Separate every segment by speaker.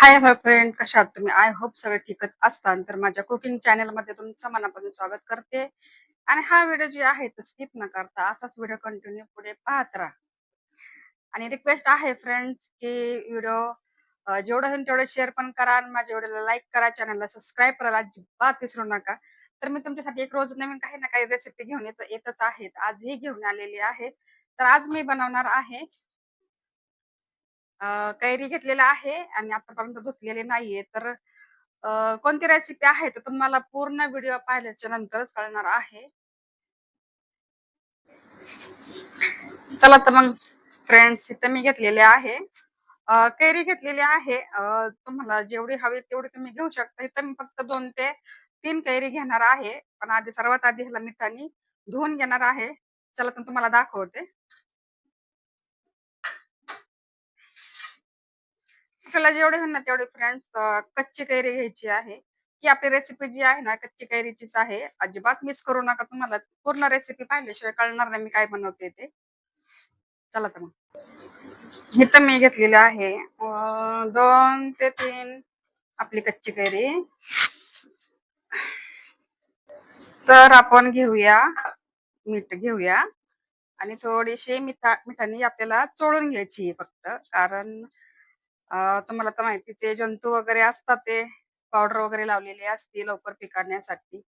Speaker 1: हाय hi friend कशा आहात तुम्ही? आय होप सगळे ठीकच असतात तर माझ्या कुकिंग चॅनलमध्ये तुमचं मनापासून स्वागत करते. आणि हा व्हिडिओ जे आहे तो स्किप न करता असाच व्हिडिओ कंटिन्यू पुढे पाहत राहा. आणि रिक्वेस्ट आहे फ्रेंड्स की व्हिडिओ जेवढं होईल तेवढं शेअर पण करा आणि माझ्या व्हिडिओला लाईक करा. चॅनलला सबस्क्राईब करायला अजिबात विसरू नका. तर मी तुमच्यासाठी एक रोज नवीन काही ना काही रेसिपी घेऊन येत येतच आहेत आजही घेऊन आलेली आहे. तर आज मी बनवणार आहे अ, कैरी घेतलेला आहे आणि आतापर्यंत धुतलेले नाहीये. तर अ, कोणती रेसिपी आहे? तर तुम्हाला पूर्ण व्हिडिओ पाहिल्याच्या नंतरच कळणार आहे. चला तर मग फ्रेंड्स इथं मी घेतलेले आहे. कैरी घेतलेली आहे. तुम्हाला जेवढी हवी तेवढी तुम्ही घेऊ शकता. इथं मी फक्त दोन ते तीन कैरी घेणार आहे. पण आधी सर्वात आधी ह्याला मिठाने धुवून घेणार आहे. चला तर तुम्हाला दाखवते. आपल्याला जेवढे होईल ना तेवढे फ्रेंड्स कच्ची कैरी घ्यायची आहे. की आपली रेसिपी जी आहे ना कच्ची कैरीचीच आहे. अजिबात मिस करू नका तुम्हाला. पूर्ण रेसिपी पाहिल्याशिवाय कळणार नाही मी काय बनवते ते. चला तर मग. इथं मी घेतलेलं आहे. दोन ते तीन आपली कच्ची कैरी. तर आपण घेऊया मीठ घेऊया. आणि थोडीशी मिठा मिठाने आपल्याला चोळून घ्यायची फक्त. कारण तुम्हाला तर माहितीचे जंतू वगैरे असतात ते पावडर वगैरे लावलेली असते लवकर पिकाडण्यासाठी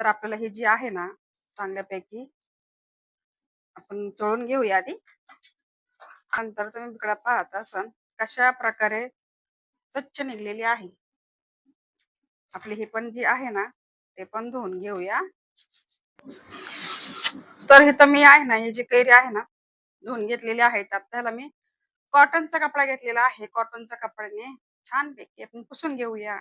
Speaker 1: तर आपल्याला ही जी आहे ना चांगल्यापैकी आपण चोळून घेऊया आधी. नंतर तुम्ही इकडे पाहत असाल कशा प्रकारे स्वच्छ निघलेली आहे. आपली ही पण जी आहे ना ते पण धुवून घेऊया. तर हे तर मी आहे ना ही जी कैरी आहे ना धुवून घेतलेली आहे त्यात त्याला मी कॉटनचा कपडा घेतलेला आहे. कॉटनच्या कपड्याने छानपैकी आपण पुसून घेऊया.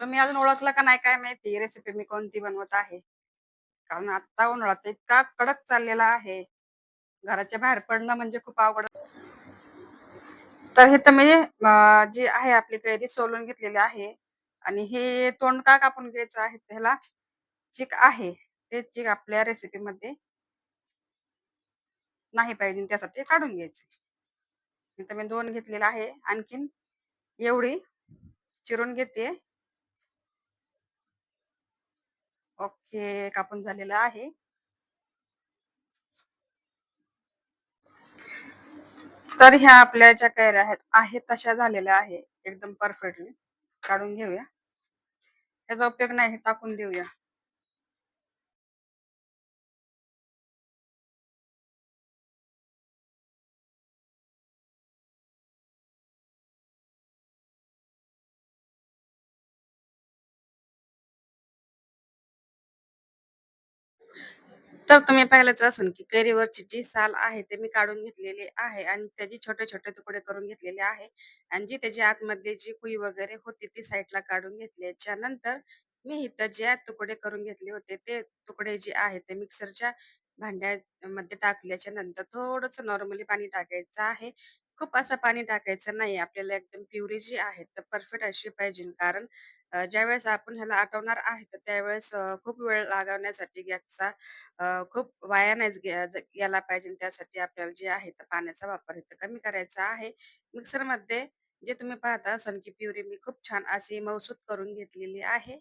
Speaker 1: तुम्ही अजून ओळखलं का नाही काय माहिती? रेसिपी मी कोणती बनवत आहे? कारण आता उन्हाळा तर इतका कडक चाललेला आहे. घराच्या बाहेर पडणं म्हणजे खूप अवघड तर हे तर मी जी आहे आपली कैरी सोलून घेतलेली आहे. आणि हे तोंड का कापून घ्यायचं आहे त्याला? चिक आहे ते चिक आपल्या रेसिपी मध्ये नाही पाहिजे त्यासाठी काढून घ्यायचे. मी दोन घेतलेला आहे आणखीन एवढी चिरून घेते. ओके कापून झालेलं आहे. तर ह्या आपल्या ज्या कैऱ्या आहेत आहेत तशा झालेल्या आहे एकदम परफेक्टली काढून घेऊया. त्याचा उपयोग नाही टाकून देऊया. तर तुम्ही पाहिलंच असेल की कैरीवरची जी साल आहे ते मी काढून घेतलेली आहे आणि त्याचे छोटे छोटे तुकडे करून घेतलेले आहे आणि जी त्याची आतमध्ये जी कुई वगैरे होती ती साईडला काढून घेतल्याच्या नंतर मी इथं जे तुकडे करून घेतले होते ते तुकडे जे आहे ते मिक्सरच्या भांड्यामध्ये टाकल्याच्या नंतर थोडस नॉर्मली पाणी टाकायचं आहे. खूप असं पाणी टाकायचं नाही. आपल्याला एकदम प्युरी जी आहे तर परफेक्ट अशी पाहिजे कारण अ, ज्यावेळेस आपण ह्याला आटवणार आहे तर त्यावेळेस अ, खूप वेळ लागवण्यासाठी गॅसचा अ, खूप वाया नाही गे ज गेला पाहिजे. त्यासाठी आपल्याला जे आहे तर पाण्याचा वापर इथं कमी करायचा आहे. मिक्सरमध्ये जे तुम्ही पाहता असाल की प्युरी मी खूप छान अशी मऊसूत करून घेतलेली आहे.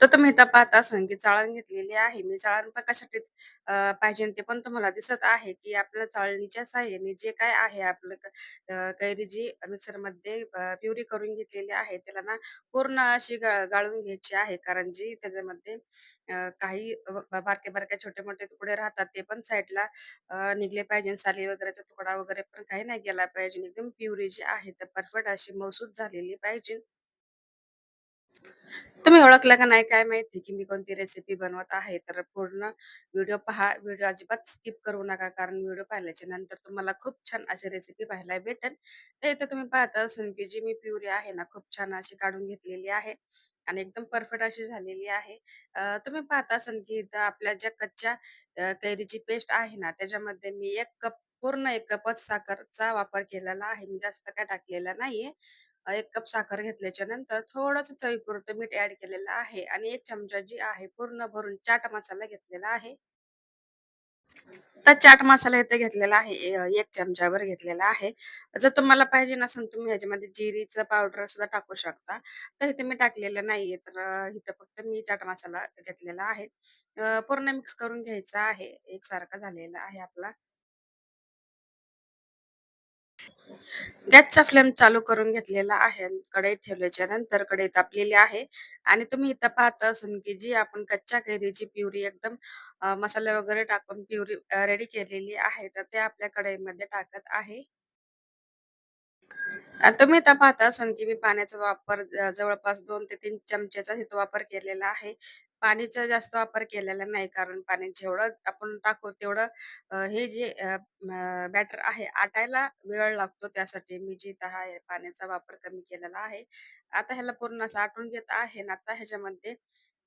Speaker 1: तर तुम्ही इथं पाहता असाल की चाळण घेतलेली आहे. मी चाळण पण कशासाठी अ, पाहिजे ते पण तुम्हाला दिसत आहे, की आपल्या चाळणीच्या सहाय्याने जे काय आहे आपलं क अ, कैरी जी मिक्सरमध्ये अ, प्युरी करून घेतलेली आहे, त्याला ना पूर्ण अशी गा गाळून घ्यायची आहे. कारण जी त्याच्यामध्ये अ, काही ब बारके-बारके, छोटे-मोठे तुकडे राहतात, ते पण साईडला अ, निघले पाहिजे. साली वगैरेचा तुकडा वगैरे पण काही नाही गेला पाहिजे. एकदम प्युरी जी आहे, तर परफेक्ट अशी मऊसूत झालेली पाहिजे. तुम्ही ओळखलं का नाही काय माहिती, की मी कोणती रेसिपी बनवत आहे. तर पूर्ण व्हिडिओ पहा. व्हिडिओ अजिबात स्किप करू नका. कारण व्हिडिओ पाहिल्याच्या नंतर तुम्हाला खूप छान अशी रेसिपी पाहायला भेटेल. तर इथे तुम्ही पाहत असून की जी मी प्युरी आहे ना, खूप छान अशी काढून घेतलेली आहे आणि एकदम परफेक्ट अशी झालेली आहे. तुम्ही पाहत असाल, की इथं आपल्या ज्या कच्च्या कैरीची पेस्ट आहे ना, त्याच्यामध्ये मी एक कप पूर्ण एक कपच साखरचा वापर केलेला आहे. मी जास्त काय टाकलेला नाहीये. एक कप साखर घेतल्याच्या नंतर थोडंसं चवीपुरतं मीठ ऍड केलेलं आहे आणि एक चमचा जी आहे पूर्ण भरून चाट मसाला घेतलेला आहे. तर चाट मसाला इथे घेतलेला आहे. एक चमच्यावर घेतलेला आहे. जर तुम्हाला पाहिजे नसेल तुम्ही ह्याच्यामध्ये जिरीचं पावडर सुद्धा टाकू शकता. तर इथे मी टाकलेलं नाहीये. तर इथं फक्त मी चाट मसाला घेतलेला आहे. पूर्ण मिक्स करून घ्यायचा आहे. एकसारखा झालेला आहे आपला. गॅसचा फ्लेम चालू करून घेतलेला आहे कढई ठेवल्याच्या नंतर कढई तापलेली आहे आणि तुम्ही इथं पाहता असाल की जी आपण कच्च्या कैरीची प्युरी एकदम अ, मसाले वगैरे टाकून प्युरी रेडी केलेली आहे तर ते आपल्या कढईमध्ये टाकत आहे. तुम्ही इथं पाहता असाल की मी पाण्याचा वापर जवळपास दोन ते तीन चमचेचा इथं वापर केलेला आहे. पाणीचा जास्त वापर केलेला नाही कारण पाणी जेवढं आपण टाकू तेवढं अ, हे जे बॅटर आहे आटायला वेळ लागतो त्यासाठी मी जे आहे पाण्याचा वापर कमी केलेला आहे. आता ह्याला पूर्ण असं आटून घेत आहे आणि आता ह्याच्यामध्ये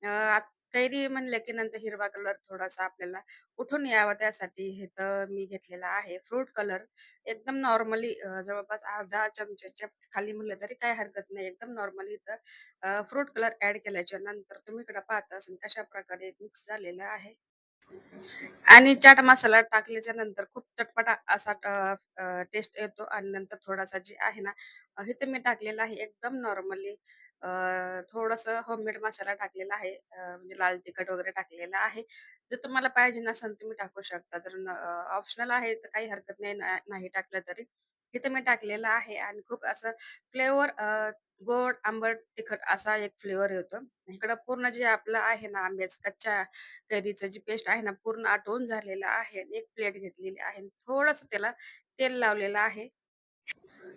Speaker 1: अ, आत कैरी म्हणलं की नंतर हिरवा कलर थोडासा आपल्याला उठून यावा त्यासाठी इथं मी घेतलेला आहे फ्रूट कलर. एकदम नॉर्मली जवळपास अर्धा चमच्याच्या खाली म्हणलं तरी काही हरकत नाही. एकदम नॉर्मली इथं फ्रूट कलर ऍड केल्याच्यानंतर तुम्ही इकडे पाहता कशा प्रकारे मिक्स झालेलं आहे. आणि चाट मसाला टाकल्याच्या नंतर खूप चटपटा असा टेस्ट येतो आणि नंतर थोडासा जे आहे ना, अ, इथे मी टाकलेला आहे एकदम नॉर्मली थोडस होममेड मसाला टाकलेला आहे. अ, म्हणजे लाल तिखट वगैरे टाकलेला आहे. जर तुम्हाला पाहिजे नसेल तुम्ही टाकू शकता. जर ऑप्शनल आहे तर काही हरकत नाही, ना नाही टाकलं तरी. इथे मी टाकलेलं आहे आणि खूप असं फ्लेवर गोड, आंबट, तिखट असा एक फ्लेवर येतो. इकडं पूर्ण जे आपलं आहे ना आंब्याचं कच्च्या कैरीचं जी पेस्ट आहे ना, पूर्ण आटवून झालेलं आहे. आणि एक प्लेट घेतलेली आहे. थोडस त्याला तेल लावलेलं आहे.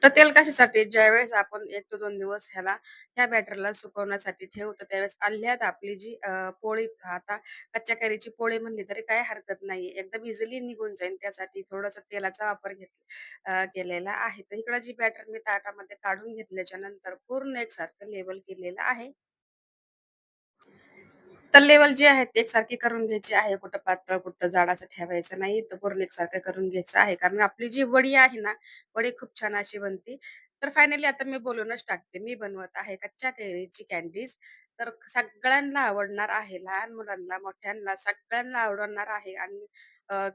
Speaker 1: तर तेल कशासाठी? ज्यावेळेस आपण एक ते दोन दिवस ह्याला ह्या बॅटरला सुकवण्यासाठी ठेवतो, त्यावेळेस अल्ल्यात आपली जी पोळी आता कच्च्या कैरीची पोळी म्हणली तरी काही हरकत नाही एकदम इझिली निघून जाईल. त्यासाठी थोडासा तेलाचा वापर घेत केलेला आहे. तर इकडं जी बॅटर मी ताटामध्ये काढून घेतल्याच्या नंतर पूर्ण एकसारखं लेवल केलेलं आहे. तर लेवल जे आहे ते एकसारखी करून घ्यायची आहे. कुठं पातळ, कुठं जाडाचं ठेवायचं नाही. तर पूर्ण एकसारखं करून घ्यायचं आहे. कारण आपली जी वडी आहे ना, वडी खूप छान अशी बनते. तर फायनली आता मी बोलूनच टाकते. मी बनवत आहे कच्च्या कैरीची कँडीज. तर सगळ्यांना आवडणार आहे. लहान मुलांना, मोठ्यांना सगळ्यांना आवडणार आहे आणि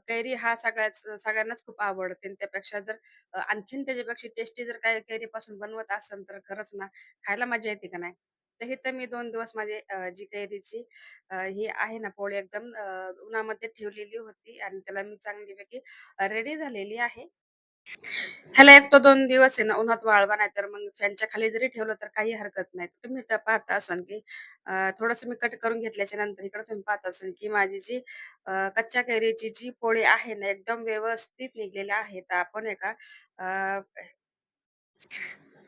Speaker 1: कैरी हा सगळ्याच सगळ्यांनाच खूप आवडते आणि त्यापेक्षा जर आणखीन त्याच्यापेक्षा टेस्टी जर काही कैरीपासून बनवत असेल तर खरंच ना, खायला मजा येते का नाही? तर हे तर मी दोन दिवस माझे जी कैरीची ही आहे ना पोळी एकदम उन्हामध्ये ठेवलेली होती आणि त्याला मी चांगलीपैकी रेडी झालेली आहे. ह्याला एक तो दोन दिवस आहे ना उन्हात वाळवा, नाही तर मग फॅनच्या खाली जरी ठेवलं तर काही हरकत नाही. तुम्ही तर पाहता असाल की थोडस मी कट करून घेतल्याच्या नंतर इकडे तुम्ही पाहत असाल की माझी जी कच्च्या कैरीची जी पोळी आहे ना एकदम व्यवस्थित निघलेली आहे. तर आपण एका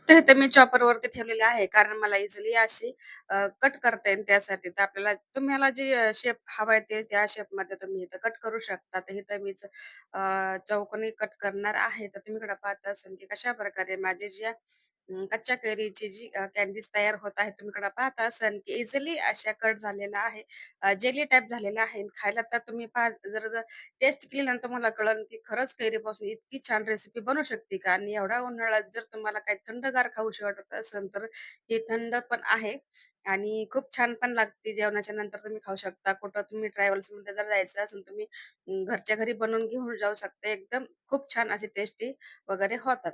Speaker 1: तर ते मी चॉपरवरती ठेवलेले आहे. कारण मला इझिली अशी अ, कट करता येईल त्यासाठी. तर आपल्याला तुम्हाला जे शेप हवा आहे ते त्या शेपमध्ये तुम्ही इथं कट करू शकता. तर इथं मीच अ, चौकोनी कट करणार आहे. तर तुम्ही इकडे पाहत असाल की कशा प्रकारे माझे जे अं, कच्च्या कैरीची जी अ, कँडीज तयार होत आहे. तुम्ही इकडे पाहता असाल की इझिली अशा कट झालेल्या आहे. अ, जेली टाइप झालेला आहे. खायला तर तुम्ही पहा जर जर टेस्ट केली ना तुम्हाला कळेल की खरंच कैरीपासून इतकी छान रेसिपी बनू शकते का? आणि एवढा उन्हाळ्यात जर तुम्हाला काही थंडगार खाऊशी वाटत असेल तर हे थंड पण आहे आणि खूप छान पण लागते. जेवणाच्या नंतर तुम्ही खाऊ शकता. कुठं तुम्ही ट्रॅव्हल्समध्ये जर जायचं असेल तुम्ही अं, घरच्या घरी बनवून घेऊन जाऊ शकता. एकदम खूप छान अशी टेस्टी वगैरे होतात.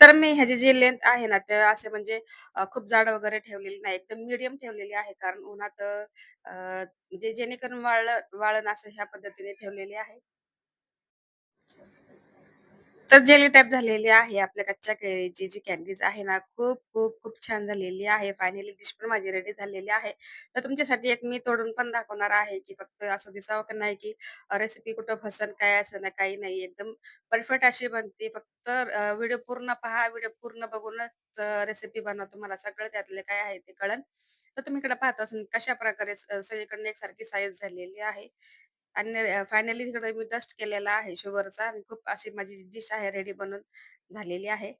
Speaker 1: तर मी ह्याची जी लेंथ आहे ना, ते असे म्हणजे अ, खूप जाड वगैरे ठेवलेली नाही. एकदम मीडियम ठेवलेली आहे. कारण उन्हात अ, म्हणजे जेणेकरून वाळलं वाळण असं ह्या पद्धतीने ठेवलेली आहे. तर जेली टाइप झालेली आहे आपल्या कच्च्या केळीची जी कँडीज आहे ना, खूप, खूप, खूप छान झालेली आहे. फायनली डिश पण माझी रेडी झालेली आहे. तर तुमच्यासाठी एक मी तोडून पण दाखवणार आहे, की फक्त असं दिसावं की नाही, की रेसिपी कुठं फसन काय असं ना काही नाही. एकदम परफेक्ट अशी बनते. फक्त व्हिडिओ पूर्ण पहा. व्हिडिओ पूर्ण बघूनच रेसिपी बनवा. तुम्हाला सगळं त्यातले काय आहे ते कळन तर तुम्ही इकडे पाहत असून कशा प्रकारे सगळीकडनं एकसारखी साईज झालेली आहे. आणि फायनली तिकडे मी डस्ट केलेला आहे शुगरचा आणि खूप अशी माझी डिश आहे रेडी बनून झालेली आहे.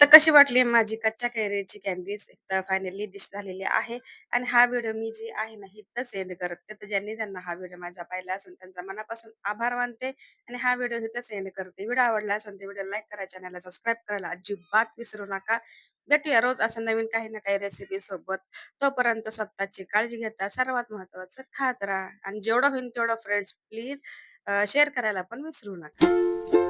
Speaker 1: तर कशी वाटली माझी कच्च्या कैरीची कॅन्डीज तर फायनली डिश झालेली आहे आणि हा व्हिडिओ मी जी आहे ना इथंच सेंड करते तर ज्यांनी ज्यांना हा व्हिडिओ माझा पाहिला असेल त्यांचा मनापासून आभार मानते आणि हा व्हिडिओ इथंच सेंड करते. व्हिडिओ आवडला असेल तर व्हिडिओ लाईक करा चॅनलला सबस्क्राईब करायला अजिबात विसरू नका. भेटूया रोज असं नवीन काही ना काही रेसिपी सोबत तोपर्यंत स्वतःची काळजी घेता सर्वात महत्वाचं खात राहा आणि जेवढं होईल तेवढं फ्रेंड्स प्लीज शेअर करायला पण विसरू नका.